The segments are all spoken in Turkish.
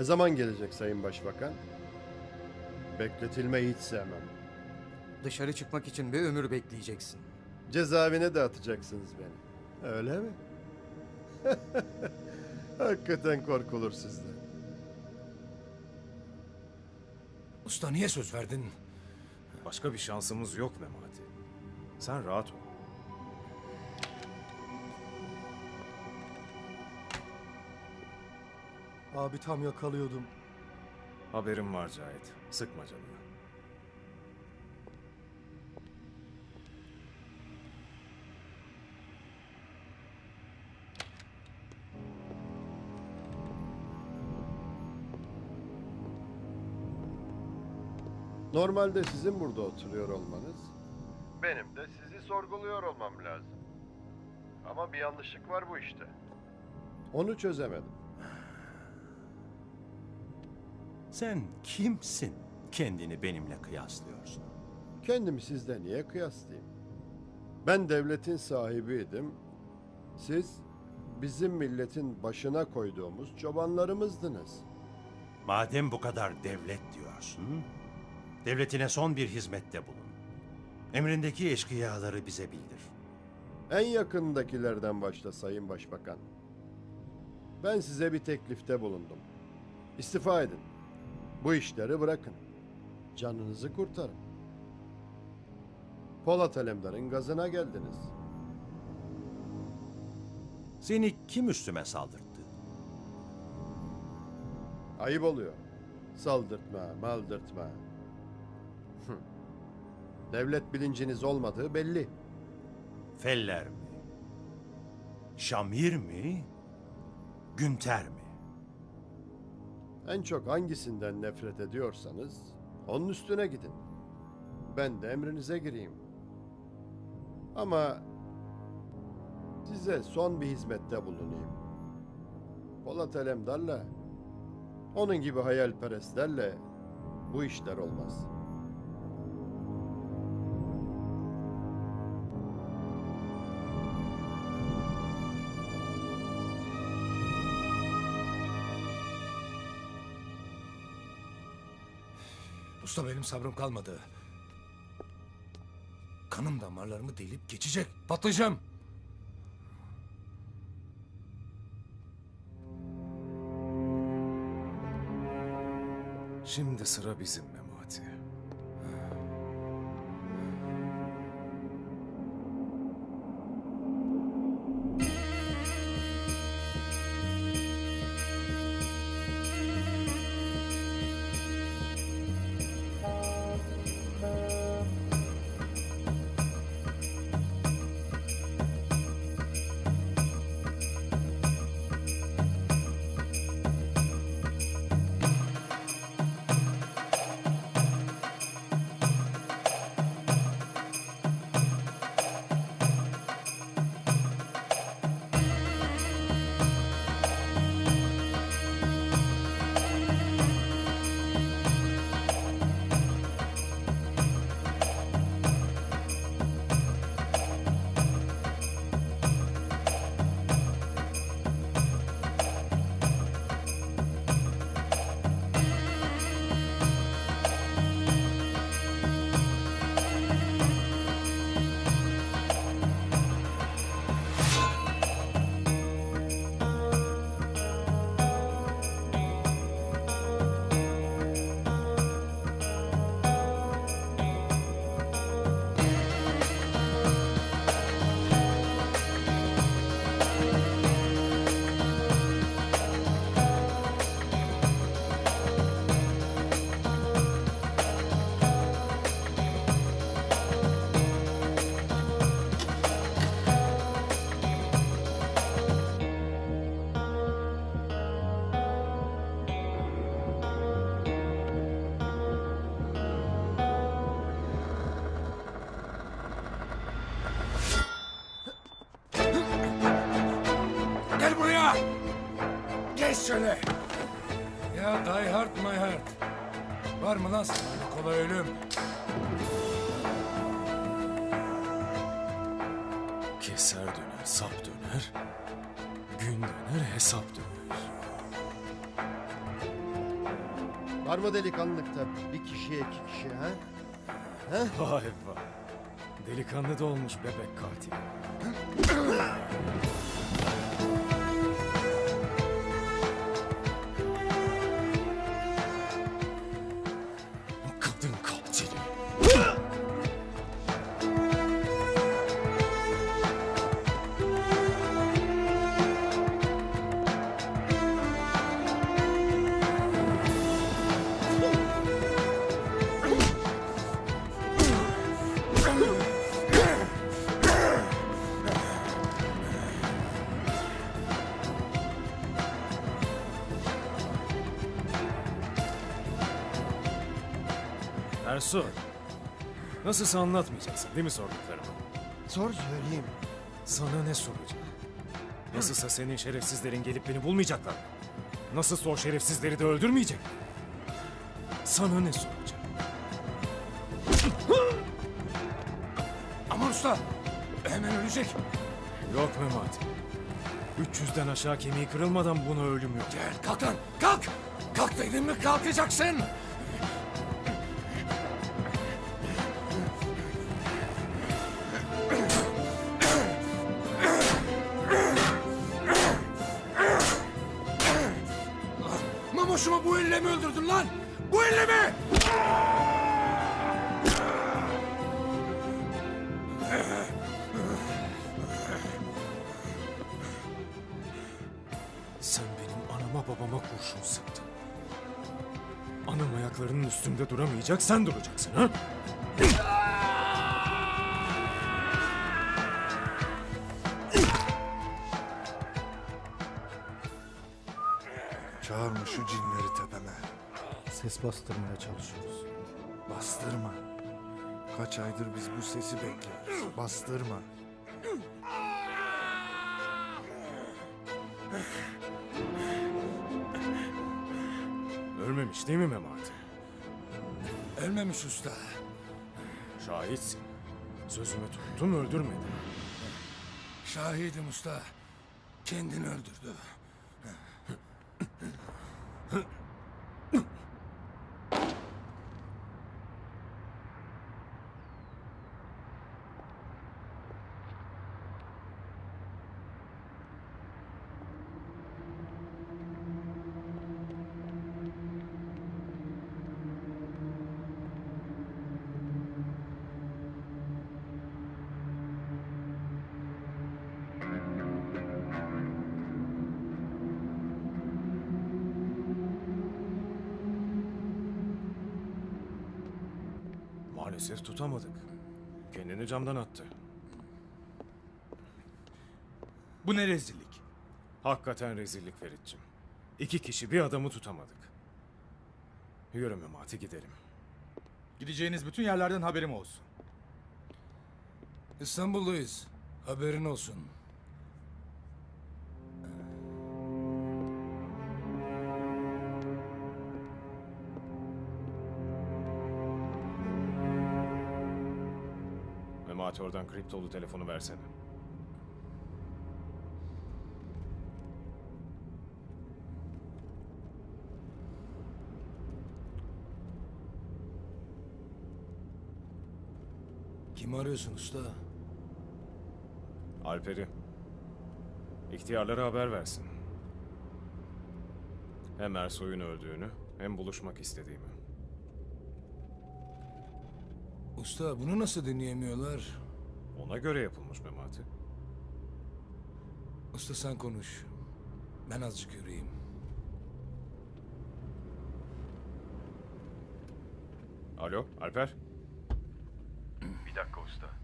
Ne zaman gelecek Sayın Başbakan? Bekletilmeyi hiç sevmem. Dışarı çıkmak için bir ömür bekleyeceksin. Cezaevine de atacaksınız beni. Öyle mi? Hakikaten korkulur sizden. Usta niye söz verdin? Başka bir şansımız yok Memati. Sen rahat ol. Abi tam yakalıyordum. Haberim var Cahit. Sıkma canını. Normalde sizin burada oturuyor olmanız, benim de sizi sorguluyor olmam lazım. Ama bir yanlışlık var bu işte. Onu çözemedim. Sen kimsin? Kendini benimle kıyaslıyorsun. Kendimi sizle niye kıyaslayayım? Ben devletin sahibiydim. Siz bizim milletin başına koyduğumuz çobanlarımızdınız. Madem bu kadar devlet diyorsun, devletine son bir hizmette bulun. Emrindeki eşkıyaları bize bildir. En yakındakilerden başta Sayın Başbakan. Ben size bir teklifte bulundum. İstifa edin. Bu işleri bırakın. Canınızı kurtarın. Polat Alemdar'ın gazına geldiniz. Seni kim üstüme saldırttı? Ayıp oluyor. Saldırtma, maldırtma. Hı. Devlet bilinciniz olmadığı belli. Feller mi? Şamir mi? Günter mi? En çok hangisinden nefret ediyorsanız onun üstüne gidin. Ben de emrinize gireyim. Ama size son bir hizmette bulunayım. Polat Alemdar'la onun gibi hayalperestlerle bu işler olmaz. Usta benim sabrım kalmadı. Kanım damarlarımı delip geçecek. Patlayacağım. Şimdi sıra bizim Memati. Şöyle. Ya die hard my heart. Var mı lan sana kolay ölüm? Keser döner, sap döner. Gün döner, hesap döner. Var mı delikanlıkta bir kişiye iki kişi ha? Vay vay. Delikanlı da olmuş bebek katil. Ersoy. Nasılsa anlatmayacaksın değil mi sorduklarımı? Sor söyleyeyim. Sana ne soracağım? Nasılsa senin şerefsizlerin gelip beni bulmayacaklar. Nasılsa o şerefsizleri de öldürmeyecek. Sana ne soracağım? Aman usta. Hemen ölecek. Yok Memati. 300'den aşağı kemiği kırılmadan buna ölüm yok. Gel kalk lan. Kalk. Kalk dedim mi kalkacaksın. Kurşun sıktın. Anam ayaklarının üstünde duramayacak, sen duracaksın ha? Çağırma şu cinleri tepeme. Ses bastırmaya çalışıyoruz. Bastırma. Kaç aydır biz bu sesi bekliyoruz. Bastırma. Ölmemiş değil mi Memati? Ölmemiş usta. Şahitsin. Sözümü tuttun, öldürmedin. Şahidim usta. Kendini öldürdü. Maalesef tutamadık. Kendini camdan attı. Bu ne rezillik? Hakikaten rezillik Ferit'ciğim. İki kişi bir adamı tutamadık. Yürü Memati gidelim. Gideceğiniz bütün yerlerden haberim olsun. İstanbul'dayız. Haberin olsun. Oradan kriptolu telefonu versene. Kimi arıyorsun usta? Alper'i. İhtiyarlara haber versin. Hem Ersoy'un öldüğünü hem buluşmak istediğimi. Usta bunu nasıl dinleyemiyorlar? Ona göre yapılmış Memati. Usta sen konuş. Ben azıcık yürüyeyim. Alo Alper? Bir dakika usta.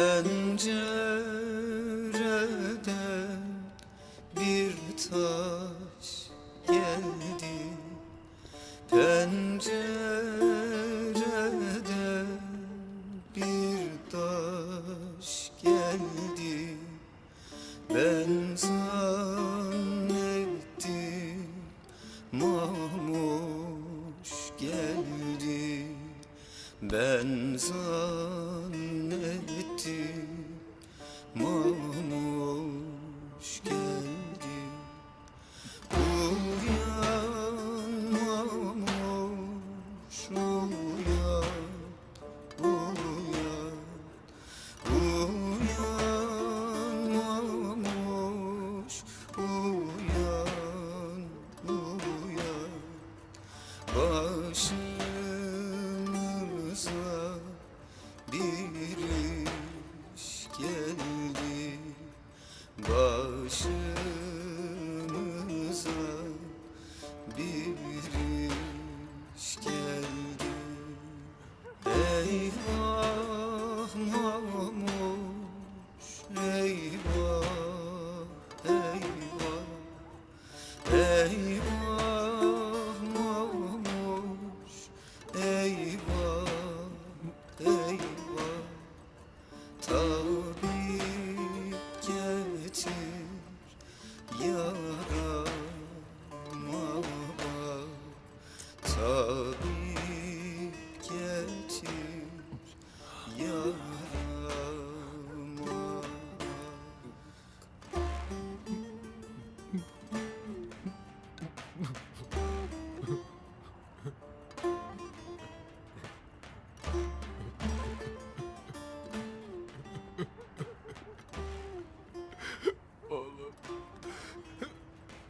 bence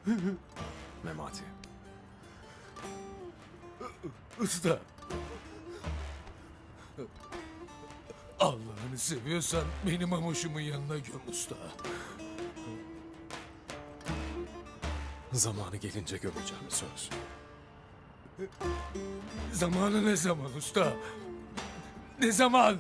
Memati. Usta. Allah'ını seviyorsan benim amoşumun yanına göm usta. Zamanı gelince gömeceğim söz. Zamanı ne zaman usta? Ne zaman?